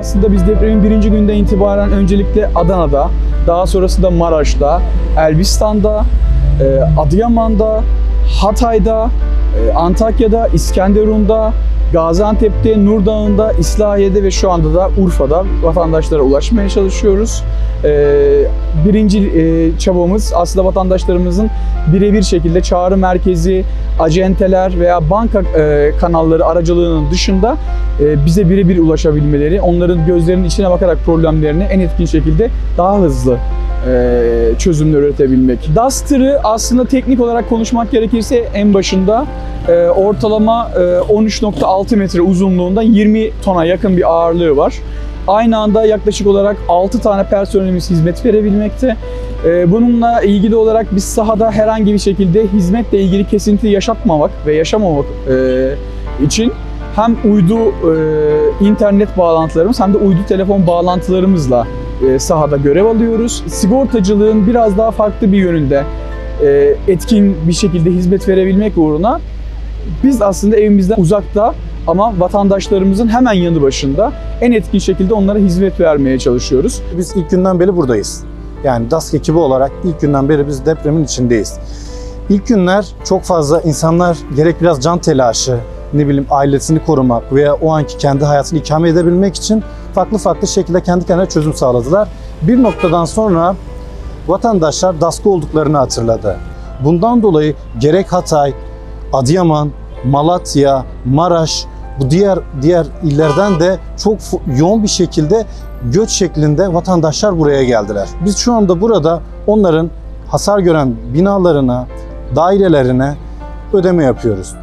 Aslında biz depremin birinci günden itibaren öncelikle Adana'da, daha sonrasında Maraş'ta, Elbistan'da, e, Adıyaman'da, Hatay'da, e, Antakya'da, İskenderun'da, Gaziantep'te, Nur Dağı'nda, İslahiye'de ve şu anda da Urfa'da vatandaşlara ulaşmaya çalışıyoruz. E, Birinci e, çabamız aslında vatandaşlarımızın birebir şekilde çağrı merkezi, acenteler veya banka e, kanalları aracılığının dışında e, bize birebir ulaşabilmeleri, onların gözlerinin içine bakarak problemlerini en etkin şekilde daha hızlı çözümler üretebilmek. Duster'ı aslında teknik olarak konuşmak gerekirse en başında e, ortalama e, 13.6 metre uzunluğunda 20 tona yakın bir ağırlığı var. Aynı anda yaklaşık olarak 6 tane personelimiz hizmet verebilmekte. E, Bununla ilgili olarak biz sahada herhangi bir şekilde hizmetle ilgili kesinti yaşatmamak ve yaşamamak e, için hem uydu e, internet bağlantılarımız hem de uydu telefon bağlantılarımızla e, sahada görev alıyoruz. Sigortacılığın biraz daha farklı bir yönünde e, etkin bir şekilde hizmet verebilmek uğruna biz aslında evimizden uzakta ama vatandaşlarımızın hemen yanı başında en etkin şekilde onlara hizmet vermeye çalışıyoruz. Biz ilk günden beri buradayız. Yani DASK ekibi olarak ilk günden beri biz depremin içindeyiz. İlk günler çok fazla insanlar gerek biraz can telaşı, ne bileyim ailesini korumak veya o anki kendi hayatını ikame edebilmek için farklı farklı şekilde kendi kendine çözüm sağladılar. Bir noktadan sonra vatandaşlar DASK'ı olduklarını hatırladı. Bundan dolayı gerek Hatay, Adıyaman, Malatya, Maraş bu diğer diğer illerden de çok yoğun bir şekilde göç şeklinde vatandaşlar buraya geldiler. Biz şu anda burada onların hasar gören binalarına, dairelerine ödeme yapıyoruz.